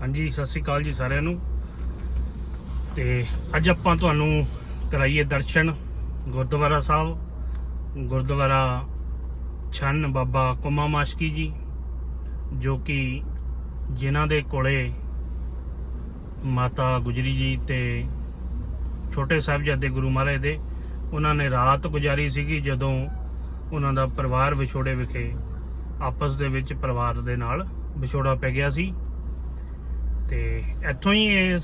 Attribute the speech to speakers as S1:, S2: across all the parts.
S1: ਹਾਂਜੀ, ਸਤਿ ਸ੍ਰੀ ਅਕਾਲ ਜੀ ਸਾਰਿਆਂ ਨੂੰ। ਤੇ ਅੱਜ ਆਪਾਂ ਤੁਹਾਨੂੰ ਕਰਾਈਏ ਦਰਸ਼ਨ ਗੁਰਦੁਆਰਾ ਸਾਹਿਬ, ਗੁਰਦੁਆਰਾ ਛੰਨ ਬਾਬਾ ਕੁਮਾ ਮਾਸ਼ਕੀ ਜੀ, ਜੋ ਕਿ ਜਿਨ੍ਹਾਂ ਦੇ ਕੋਲੇ ਮਾਤਾ ਗੁਜਰੀ ਜੀ ਤੇ ਛੋਟੇ ਸਾਹਿਬਜ਼ਾਦੇ ਗੁਰੂ ਮਹਾਰਾਜ ਦੇ, ਉਹਨਾਂ ਨੇ ਰਾਤ ਗੁਜ਼ਾਰੀ ਸੀਗੀ ਜਦੋਂ ਉਹਨਾਂ ਦਾ ਪਰਿਵਾਰ ਵਿਛੋੜੇ ਵਿਖੇ ਆਪਸ ਦੇ ਵਿੱਚ ਪਰਿਵਾਰ ਦੇ ਨਾਲ ਵਿਛੋੜਾ ਪੈ ਗਿਆ ਸੀ। ਤੇ ਇੱਥੋਂ ਹੀ ਇਹ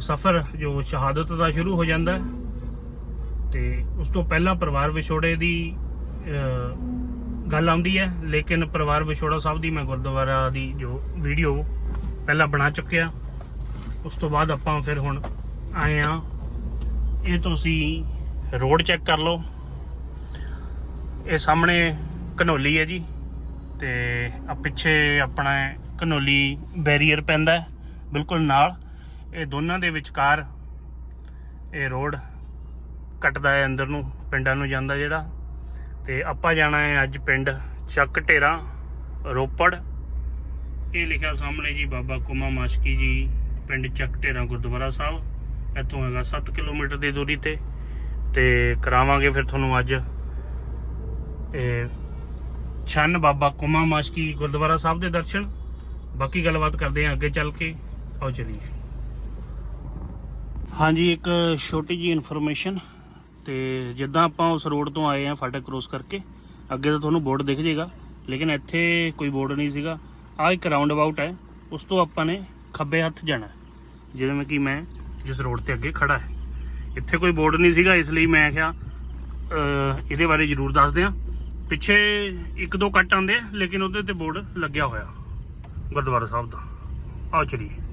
S1: ਸਫ਼ਰ ਜੋ ਸ਼ਹਾਦਤ ਦਾ ਸ਼ੁਰੂ ਹੋ ਜਾਂਦਾ ਹੈ ਤੇ ਉਸ ਤੋਂ ਪਹਿਲਾਂ ਪਰਿਵਾਰ ਵਿਛੋੜੇ ਦੀ ਗੱਲ ਆਉਂਦੀ ਹੈ, ਲੇਕਿਨ ਪਰਿਵਾਰ ਵਿਛੋੜਾ ਸਾਹਿਬ ਦੀ ਮੈਂ ਗੁਰਦੁਆਰਾ ਦੀ ਜੋ ਵੀਡੀਓ ਪਹਿਲਾਂ ਬਣਾ ਚੁੱਕਿਆ, ਉਸ ਤੋਂ ਬਾਅਦ ਆਪਾਂ ਫਿਰ ਹੁਣ ਆਏ ਆ ਇਹ ਤੁਸੀਂ ਰੋਡ ਚੈੱਕ ਕਰ ਲਓ। ਇਹ ਸਾਹਮਣੇ ਕਨੋਲੀ ਹੈ ਜੀ ਤੇ ਆ ਪਿੱਛੇ ਆਪਣਾ ਕਨੋਲੀ ਬੈਰੀਅਰ ਪੈਂਦਾ ਹੈ। ਬਿਲਕੁਲ ਨਾਲ। ਇਹ ਦੋਨਾਂ ਦੇ ਵਿਚਕਾਰ ਇਹ ਰੋਡ ਕੱਟਦਾ ਹੈ ਅੰਦਰ ਨੂੰ, ਪਿੰਡਾਂ ਨੂੰ ਜਾਂਦਾ ਜਿਹੜਾ। ਤੇ ਆਪਾਂ ਜਾਣਾ ਹੈ ਅੱਜ ਪਿੰਡ ਚੱਕ ਢੇਰਾ, ਰੋਪੜ। ਇਹ ਲਿਖਿਆ ਸਾਹਮਣੇ ਜੀ ਬਾਬਾ ਕੁਮਾ ਮਾਸ਼ਕੀ ਜੀ, ਪਿੰਡ ਚੱਕ ਢੇਰਾ ਗੁਰਦੁਆਰਾ ਸਾਹਿਬ। ਇੱਥੋਂ ਹੈਗਾ 7 ਕਿਲੋਮੀਟਰ ਦੀ ਦੂਰੀ ਤੇ। ਤੇ ਕਰਾਵਾਂਗੇ ਫਿਰ ਤੁਹਾਨੂੰ ਅੱਜ ਇਹ ਛੰਨ ਬਾਬਾ ਕੁਮਾ ਮਾਸ਼ਕੀ ਗੁਰਦੁਆਰਾ ਸਾਹਿਬ ਦੇ ਦਰਸ਼ਨ। ਬਾਕੀ ਗੱਲਬਾਤ ਕਰਦੇ ਹਾਂ ਅੱਗੇ ਚੱਲ ਕੇ। ਆਓ ਚਲੀਏ। ਹਾਂਜੀ, ਇੱਕ ਛੋਟੀ ਜੀ ਇਨਫੋਰਮੇਸ਼ਨ ਤੇ ਜਿੱਦਾਂ ਆਪਾਂ ਉਸ ਰੋਡ ਤੋਂ ਆਏ ਆ ਫਾਟਕ ਕ੍ਰੋਸ ਕਰਕੇ, ਅੱਗੇ ਤਾਂ ਤੁਹਾਨੂੰ ਬੋਰਡ ਦਿਖ ਜੇਗਾ ਲੇਕਿਨ ਇੱਥੇ ਕੋਈ ਬੋਰਡ ਨਹੀਂ ਸੀਗਾ। ਆ ਇੱਕ ਰਾਉਂਡ ਅਬਾਊਟ ਹੈ, ਉਸ ਤੋਂ ਆਪਾਂ ਨੇ ਖੱਬੇ ਹੱਥ ਜਾਣਾ ਜਿਵੇਂ ਕਿ ਮੈਂ ਜਿਸ ਰੋਡ ਤੇ ਅੱਗੇ ਖੜਾ ਹੈ। ਇੱਥੇ ਕੋਈ ਬੋਰਡ ਨਹੀਂ ਸੀਗਾ, ਇਸ ਲਈ ਮੈਂ ਕਿਹਾ ਇਹਦੇ ਬਾਰੇ ਜ਼ਰੂਰ ਦੱਸ ਦਿਆਂ। ਪਿੱਛੇ ਇੱਕ ਦੋ ਕੱਟ ਆਉਂਦੇ ਆ, ਲੇਕਿਨ ਉਹਦੇ ਤੇ ਬੋਰਡ ਲੱਗਿਆ ਹੋਇਆ। ਗੁਰਦੁਆਰਾ ਸਾਹਿਬ ਦਾ। ਆਓ ਚਲੀਏ।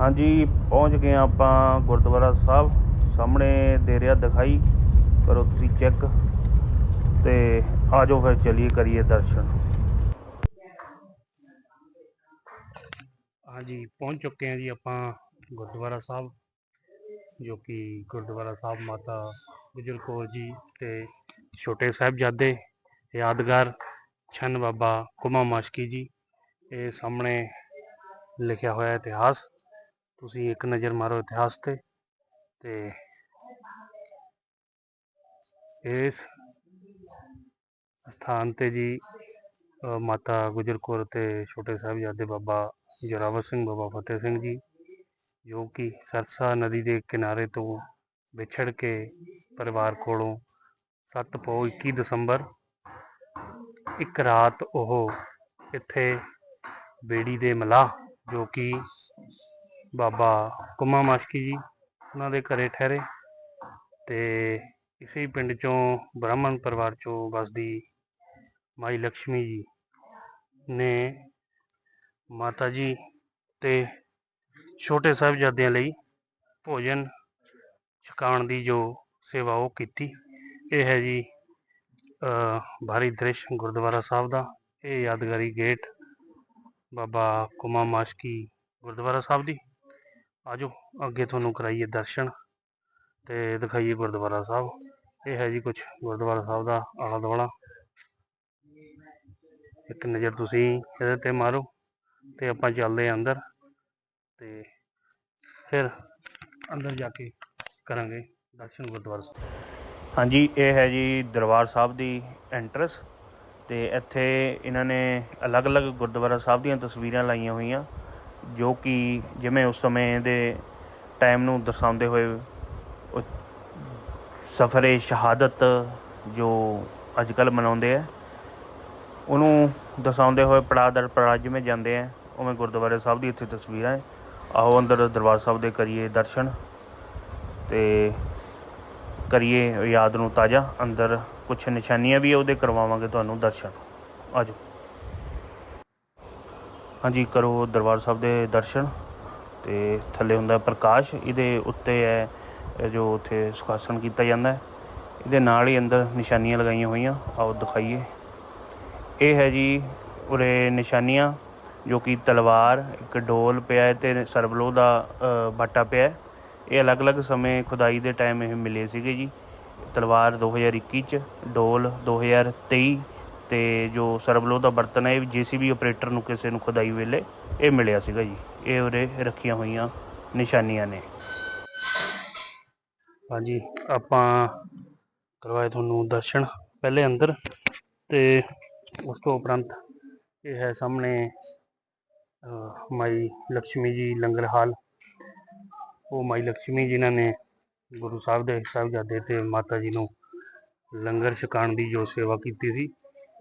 S1: ਹਾਂਜੀ, ਪਹੁੰਚ ਗਏ ਹਾਂ ਆਪਾਂ ਗੁਰਦੁਆਰਾ ਸਾਹਿਬ। ਸਾਹਮਣੇ ਦੇ ਰਿਹਾ ਦਿਖਾਈ ਕਰੋ ਤੁਸੀਂ ਚੈੱਕ ਤੇ ਆਜੋ ਫਿਰ ਚਲੀਏ ਕਰੀਏ ਦਰਸ਼ਨ। ਹਾਂਜੀ, ਪਹੁੰਚ ਚੁੱਕੇ ਹਾਂ ਜੀ ਆਪਾਂ ਗੁਰਦੁਆਰਾ ਸਾਹਿਬ, ਜੋ ਕਿ ਗੁਰਦੁਆਰਾ ਸਾਹਿਬ ਮਾਤਾ ਗੁਜਰ ਕੌਰ ਜੀ ਤੇ ਛੋਟੇ ਸਾਹਿਬਜ਼ਾਦੇ, ਯਾਦਗਾਰ ਛੰਨ ਬਾਬਾ ਕੁਮਾ ਮਾਸ਼ਕੀ ਜੀ, ਇਹ ਸਾਹਮਣੇ ਲਿਖਿਆ ਹੋਇਆ ਇਤਿਹਾਸ। ਤੁਸੀਂ ਇੱਕ ਨਜ਼ਰ ਮਾਰੋ ਇਤਿਹਾਸ ਤੇ ਤੇ ਇਸ ਸਥਾਨ ਤੇ ਜੀ ਮਾਤਾ ਗੁਜਰ ਕੌਰ ਤੇ ਛੋਟੇ ਸਾਹਿਬਜ਼ਾਦੇ ਬਾਬਾ ਜੋਰਾਵਰ ਸਿੰਘ, ਬਾਬਾ ਫਤਿਹ ਸਿੰਘ ਜੀ, ਜੋ ਕਿ ਸਰਸਾ ਨਦੀ ਦੇ ਕਿਨਾਰੇ ਤੋਂ ਵਿਛੜ ਕੇ ਪਰਿਵਾਰ ਕੋਲੋਂ 7 ਪੋ 21 ਦਸੰਬਰ ਇੱਕ ਰਾਤ ਉਹ ਇੱਥੇ ਬੇੜੀ ਦੇ ਮਲਾਹ ਜੋ ਕਿ ਬਾਬਾ ਕੁਮਾ ਮਾਸ਼ਕੀ ਜੀ ਉਹਨਾਂ ਦੇ ਘਰੇ ਠਹਿਰੇ ਤੇ ਇਸੇ ਪਿੰਡ ਚੋਂ ਬ੍ਰਾਹਮਣ ਪਰਿਵਾਰ ਚੋਂ ਵਸਦੀ ਮਾਈ ਲక్ష్ਮੀ ਜੀ ਨੇ ਮਾਤਾ ਜੀ ਤੇ ਛੋਟੇ ਸਾਹਿਬਜ਼ਾਦਿਆਂ ਲਈ ਭੋਜਨ ਛਕਾਉਣ ਦੀ ਜੋ ਸੇਵਾ ਉਹ ਕੀਤੀ। ਇਹ ਹੈ ਜੀ ਅ, ਬਾਹਰੀ ਦ੍ਰਿਸ਼ ਗੁਰਦੁਆਰਾ ਸਾਹਿਬ ਦਾ। ਇਹ ਯਾਦਗਾਰੀ ਗੇਟ ਬਾਬਾ ਕੁਮਾ ਮਾਸ਼ਕੀ ਗੁਰਦੁਆਰਾ ਸਾਹਿਬ ਦੀ। ਆਜੋ ਅੱਗੇ ਤੁਹਾਨੂੰ ਕਰਾਈਏ ਦਰਸ਼ਨ ਤੇ ਦਿਖਾਈਏ ਗੁਰਦੁਆਰਾ ਸਾਹਿਬ। ਇਹ ਹੈ ਜੀ ਕੁਝ ਗੁਰਦੁਆਰਾ ਸਾਹਿਬ ਦਾ ਆਲਾ ਦੁਆਲਾ। ਇੱਕ ਨਜ਼ਰ ਤੁਸੀਂ ਇਹਦੇ ਤੇ ਮਾਰੋ ਤੇ ਆਪਾਂ ਚੱਲਦੇ ਹਾਂ ਅੰਦਰ ਤੇ ਫਿਰ ਅੰਦਰ ਜਾ ਕੇ ਕਰਾਂਗੇ ਦਰਸ਼ਨ ਗੁਰਦੁਆਰਾ ਸਾਹਿਬ। ਹਾਂਜੀ, ਇਹ ਹੈ ਜੀ ਦਰਬਾਰ ਸਾਹਿਬ ਦੀ ਐਂਟਰਸ ਤੇ ਇੱਥੇ ਇਹਨਾਂ ਨੇ ਅਲੱਗ-ਅਲੱਗ ਗੁਰਦੁਆਰਾ ਸਾਹਿਬ ਦੀਆਂ ਤਸਵੀਰਾਂ ਲਾਈਆਂ ਹੋਈਆਂ। ਜੋ ਕਿ ਜਿਵੇਂ ਉਸ ਸਮੇਂ ਦੇ ਟਾਈਮ ਨੂੰ ਦਰਸਾਉਂਦੇ ਹੋਏ ਸਫਰੇ ਸ਼ਹਾਦਤ ਜੋ ਅੱਜ ਕੱਲ ਮਨਾਉਂਦੇ ਆ, ਉਹਨੂੰ ਦਰਸਾਉਂਦੇ ਹੋਏ ਪੜਾਅ ਦਰ ਪੜਾਅ ਜਿਵੇਂ ਜਾਂਦੇ ਆ, ਉਵੇਂ ਗੁਰਦੁਆਰੇ ਸਾਹਿਬ ਦੀ ਇੱਥੇ ਤਸਵੀਰਾਂ ਹੈ ਆਓ ਅੰਦਰ ਦਰਬਾਰ ਸਾਹਿਬ ਦੇ ਕਰੀਏ ਦਰਸ਼ਨ ਤੇ ਕਰੀਏ ਯਾਦ ਨੂੰ ਤਾਜ਼ਾ। ਅੰਦਰ ਕੁਝ ਨਿਸ਼ਾਨੀਆਂ ਵੀ ਉਹਦੇ ਕਰਵਾਵਾਂਗੇ ਤੁਹਾਨੂੰ ਦਰਸ਼ਨ। ਆਜੋ। ਹਾਂਜੀ, ਕਰੋ ਦਰਬਾਰ ਸਾਹਿਬ ਦੇ ਦਰਸ਼ਨ ਤੇ ਥੱਲੇ ਹੁੰਦਾ ਪ੍ਰਕਾਸ਼, ਇਹਦੇ ਉੱਤੇ ਹੈ ਜੋ ਉੱਥੇ ਸੁਖਾਸਨ ਕੀਤਾ ਜਾਂਦਾ ਹੈ, ਇਹਦੇ ਨਾਲ ਹੀ ਅੰਦਰ ਨਿਸ਼ਾਨੀਆਂ ਲਗਾਈਆਂ ਹੋਈਆਂ, ਆਓ ਦਿਖਾਈਏ। ਇਹ ਹੈ ਜੀ ਉਰੇ ਨਿਸ਼ਾਨੀਆਂ, ਜੋ ਕਿ ਤਲਵਾਰ, ਇੱਕ ਡੋਲ ਪਿਆ ਹੈ ਤੇ ਸਰਬਲੋ ਦਾ ਬਾਟਾ ਪਿਆ ਹੈ। ਇਹ ਅਲੱਗ-ਅਲੱਗ ਸਮੇਂ ਖੁਦਾਈ ਦੇ ਟਾਈਮ ਇਹ ਮਿਲੇ ਸੀਗੇ ਜੀ। ਤਲਵਾਰ 2021 ਚ, ਡੋਲ 2023 ਤੇ ਜੋ ਸਰਬਲੋ ਦਾ ਬਰਤਨ ਹੈ, ਇਹ ਵੀ ਆਪਰੇਟਰ ਨੂੰ ਕਿਸੇ ਨੂੰ ਖੁਦਾਈ ਵੇਲੇ ਇਹ ਮਿਲਿਆ ਸੀਗਾ ਜੀ। ਇਹ ਉਰੇ ਰੱਖੀਆਂ ਹੋਈਆਂ ਨਿਸ਼ਾਨੀਆਂ ਨੇ। ਹਾਂਜੀ, ਆਪਾਂ ਕਰਵਾਏ ਤੁਹਾਨੂੰ ਦਰਸ਼ਨ ਪਹਿਲੇ ਅੰਦਰ ਤੇ ਉਸ ਤੋਂ ਉਪਰੰਤ ਇਹ ਹੈ ਸਾਹਮਣੇ ਮਾਈ ਲక్ష్ਮੀ ਜੀ ਲੰਗਰ ਹਾਲ। ਉਹ ਮਾਈ ਲక్ష్ਮੀ ਜਿਨ੍ਹਾਂ ਨੇ ਗੁਰੂ ਸਾਹਿਬ ਦੇ ਸਾਹਿਬਜ਼ਾਦੇ ਤੇ ਮਾਤਾ ਜੀ ਨੂੰ ਲੰਗਰ ਛਕਾਉਣ ਦੀ ਜੋ ਸੇਵਾ ਕੀਤੀ ਸੀ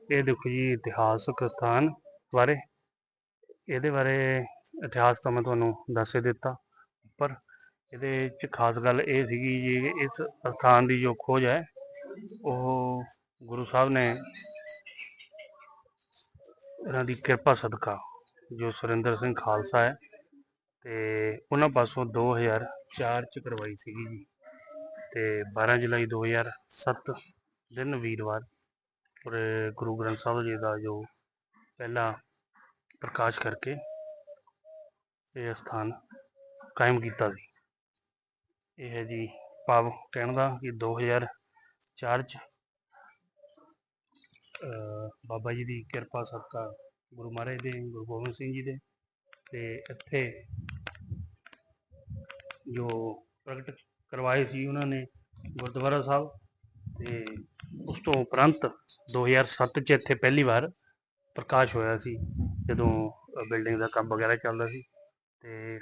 S1: ਇਹ ਦੇਖੋ ਜੀ ਇਤਿਹਾਸਕ ਸਥਾਨ ਬਾਰੇ। ਇਹਦੇ ਬਾਰੇ ਇਤਿਹਾਸ ਤਾਂ ਮੈਂ ਤੁਹਾਨੂੰ ਦੱਸ ਹੀ ਦਿੱਤਾ, ਪਰ ਇਹਦੇ ਚ ਖਾਸ ਗੱਲ ਇਹ ਸੀਗੀ ਜੀ ਕਿ ਇਸ ਸਥਾਨ ਦੀ ਜੋ ਖੋਜ ਹੈ, ਉਹ ਗੁਰੂ ਸਾਹਿਬ ਨੇ ਇਹਨਾਂ ਦੀ ਕਿਰਪਾ ਸਦਕਾ, ਜੋ ਸੁਰਿੰਦਰ ਸਿੰਘ ਖਾਲਸਾ ਹੈ, ਤੇ ਉਹਨਾਂ ਪਾਸੋਂ 2004 ਚ ਕਰਵਾਈ ਸੀਗੀ ਜੀ, ਤੇ 12 ਜੁਲਾਈ 2007 ਦਿਨ ਵੀਰਵਾਰ ਔਰ ਗੁਰੂ ਗ੍ਰੰਥ ਸਾਹਿਬ ਜੀ ਦਾ ਜੋ ਪਹਿਲਾ ਪ੍ਰਕਾਸ਼ ਕਰਕੇ ਇਹ ਸਥਾਨ ਕਾਇਮ ਕੀਤਾ ਸੀ। ਇਹ ਹੈ ਜੀ ਭਾਵ ਕਹਿਣ ਦਾ ਕਿ 2004 ਚ ਬਾਬਾ ਜੀ ਦੀ ਕਿਰਪਾ ਸਦਕਾ ਗੁਰੂ ਮਹਾਰਾਜ ਦੇ, ਗੁਰੂ ਗੋਬਿੰਦ ਸਿੰਘ ਜੀ ਦੇ ਤੇ ਇੱਥੇ ਜੋ ਪ੍ਰਗਟ ਕਰਵਾਏ ਸੀ ਉਹਨਾਂ ਨੇ ਗੁਰਦੁਆਰਾ ਸਾਹਿਬ ਤੇ ਉਸ ਤੋਂ ਉਪਰੰਤ 2007 ਚ ਇੱਥੇ ਪਹਿਲੀ ਵਾਰ ਪ੍ਰਕਾਸ਼ ਹੋਇਆ ਸੀ, ਜਦੋਂ ਬਿਲਡਿੰਗ ਦਾ ਕੰਮ ਵਗੈਰਾ ਚੱਲਦਾ ਸੀ ਤੇ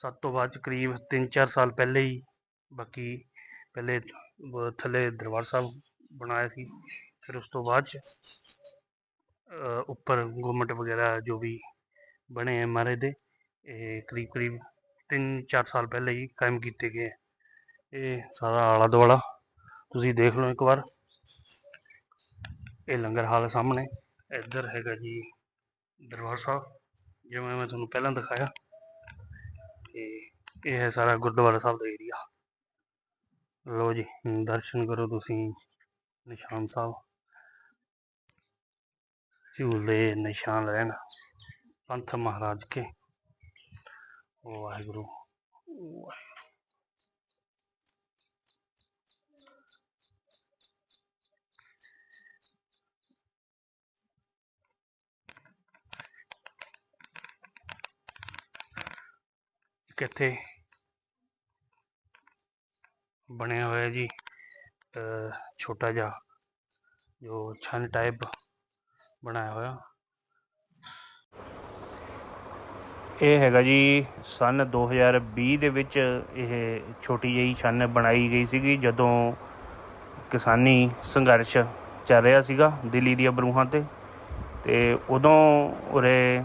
S1: ਸੱਤ ਤੋਂ ਬਾਅਦ ਚ ਕਰੀਬ 3-4 ਸਾਲ ਪਹਿਲੇ ਹੀ ਬਾਕੀ ਪਹਿਲੇ ਥੱਲੇ ਦਰਬਾਰ ਸਾਹਿਬ ਬਣਾਇਆ ਸੀ। ਫਿਰ ਉਸ ਤੋਂ ਬਾਅਦ ਚ ਉੱਪਰ ਗੁੰਮਟ ਵਗੈਰਾ ਜੋ ਵੀ ਬਣੇ ਹੈ ਮਹਾਰਾਜ ਦੇ, ਇਹ ਕਰੀਬ ਕਰੀਬ 3-4 ਸਾਲ ਪਹਿਲੇ ਹੀ ਕਾਇਮ ਕੀਤੇ ਗਏ ਇਹ ਸਾਰਾ ਆਲਾ ਦੁਆਲਾ ਤੁਸੀਂ ਦੇਖ ਲਓ ਇੱਕ ਵਾਰ। ਇਹ ਲੰਗਰ ਹਾਲ ਸਾਹਮਣੇ। ਇੱਧਰ ਹੈਗਾ ਜੀ ਦਰਬਾਰ ਸਾਹਿਬ, ਜਿਵੇਂ ਮੈਂ ਤੁਹਾਨੂੰ ਪਹਿਲਾਂ ਦਿਖਾਇਆ। ਤੇ ਇਹ ਹੈ ਸਾਰਾ ਗੁਰਦੁਆਰਾ ਸਾਹਿਬ ਦਾ ਏਰੀਆ ਲੋ ਜੀ, ਦਰਸ਼ਨ ਕਰੋ ਤੁਸੀਂ, ਨਿਸ਼ਾਨ ਸਾਹਿਬ। ਝੂਲੇ, ਨਿਸ਼ਾਨ ਰਹਿਣ ਪੰਥ ਮਹਾਰਾਜ ਕੇ। ਵਾਹਿਗੁਰੂ ਵਾਹਿਗੁਰੂ। ਇੱਥੇ ਬਣਿਆ ਹੋਇਆ ਜੀ ਛੋਟਾ ਜਿਹਾ ਜੋ ਛੰਨ ਟਾਈਪ ਬਣਾਇਆ ਹੋਇਆ। ਇਹ ਹੈਗਾ ਜੀ ਸਨ 2020 ਦੇ ਵਿੱਚ ਇਹ ਛੋਟੀ ਜਿਹੀ ਛੰਨ ਬਣਾਈ ਗਈ ਸੀਗੀ, ਜਦੋਂ ਕਿਸਾਨੀ ਸੰਘਰਸ਼ ਚੱਲ ਰਿਹਾ ਸੀਗਾ ਦਿੱਲੀ ਦੀਆਂ ਬਰੂਹਾਂ ਤੇ। ਤੇ ਉਦੋਂ ਉਰੇ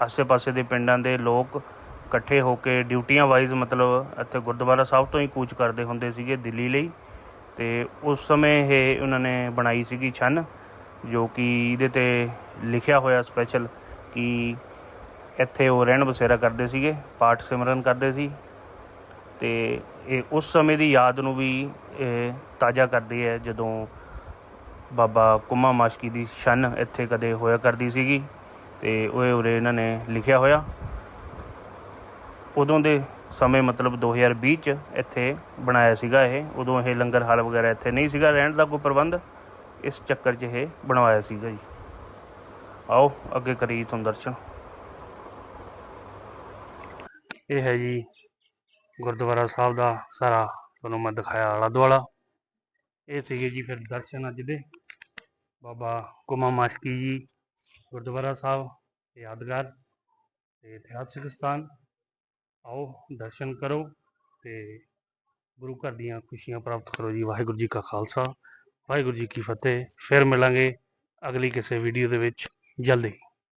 S1: ਆਸੇ-ਪਾਸੇ ਦੇ ਪਿੰਡਾਂ ਦੇ ਲੋਕ ਇਕੱਠੇ ਹੋ ਕੇ ਡਿਊਟੀਆਂ ਵਾਈਜ਼ ਮਤਲਬ ਇੱਥੇ ਗੁਰਦੁਆਰਾ ਸਾਹਿਬ ਤੋਂ ਹੀ ਕੂਚ ਕਰਦੇ ਹੁੰਦੇ ਸੀਗੇ ਦਿੱਲੀ ਲਈ। ਤੇ ਉਸ ਸਮੇਂ ਇਹ ਉਹਨਾਂ ਨੇ ਬਣਾਈ ਸੀਗੀ ਛੰਨ, ਜੋ ਕਿ ਇਹਦੇ ਤੇ ਲਿਖਿਆ ਹੋਇਆ ਸਪੈਸ਼ਲ ਕਿ ਇੱਥੇ ਉਹ ਰਹਿਣ ਬਸੇਰਾ ਕਰਦੇ ਸੀਗੇ, ਪਾਠ ਸਿਮਰਨ ਕਰਦੇ ਸੀ। ਤੇ ਇਹ ਉਸ ਸਮੇਂ ਦੀ ਯਾਦ ਨੂੰ ਵੀ ਇਹ ਤਾਜ਼ਾ ਕਰਦੀ ਹੈ ਜਦੋਂ ਬਾਬਾ ਕੁਮਾ ਮਾਸ਼ਕੀ ਦੀ ਛੰਨ ਇੱਥੇ ਕਦੇ ਹੋਇਆ ਕਰਦੀ ਸੀਗੀ। ਤੇ ਉਹ ਉਰੇ ਇਹਨਾਂ ਨੇ ਲਿਖਿਆ ਹੋਇਆ। ਉਦੋਂ ਦੇ ਸਮੇਂ ਮਤਲਬ 2020 ਚ ਇੱਥੇ ਬਣਾਇਆ ਸੀਗਾ ਇਹ। ਉਦੋਂ ਇਹ ਲੰਗਰ ਹਾਲ ਵਗੈਰਾ ਇੱਥੇ ਨਹੀਂ ਸੀਗਾ, ਰਹਿਣ ਦਾ ਕੋਈ ਪ੍ਰਬੰਧ। ਇਸ ਚੱਕਰ 'ਚ ਇਹ ਬਣਵਾਇਆ ਸੀਗਾ ਜੀ। ਆਓ, ਅੱਗੇ ਕਰੀਏ ਤੁਹਾਨੂੰ ਦਰਸ਼ਨ। ਇਹ ਹੈ ਜੀ ਗੁਰਦੁਆਰਾ ਸਾਹਿਬ ਦਾ ਸਾਰਾ ਤੁਹਾਨੂੰ ਮੈਂ ਦਿਖਾਇਆ ਆਲਾ ਦੁਆਲਾ ਇਹ ਸੀਗੇ ਜੀ ਫਿਰ ਦਰਸ਼ਨ ਅੱਜ ਦੇ। ਬਾਬਾ ਕੁਮਾ ਮਾਸ਼ਕੀ ਜੀ, ਗੁਰਦੁਆਰਾ ਸਾਹਿਬ, ਯਾਦਗਾਰ ਤੇ ਇਤਿਹਾਸਿਕ ਸਥਾਨ। ਆਓ, ਦਰਸ਼ਨ ਕਰੋ ਤੇ ਗੁਰੂ ਘਰ ਦੀਆਂ ਖੁਸ਼ੀਆਂ ਪ੍ਰਾਪਤ ਕਰੋ ਜੀ। ਵਾਹਿਗੁਰੂ ਜੀ ਕਾ ਖਾਲਸਾ, ਵਾਹਿਗੁਰੂ ਜੀ ਕੀ ਫਤਿਹ। ਫਿਰ ਮਿਲਾਂਗੇ ਅਗਲੀ ਕਿਸੇ ਵੀਡੀਓ ਦੇ ਵਿੱਚ। ਜਲਦੀ।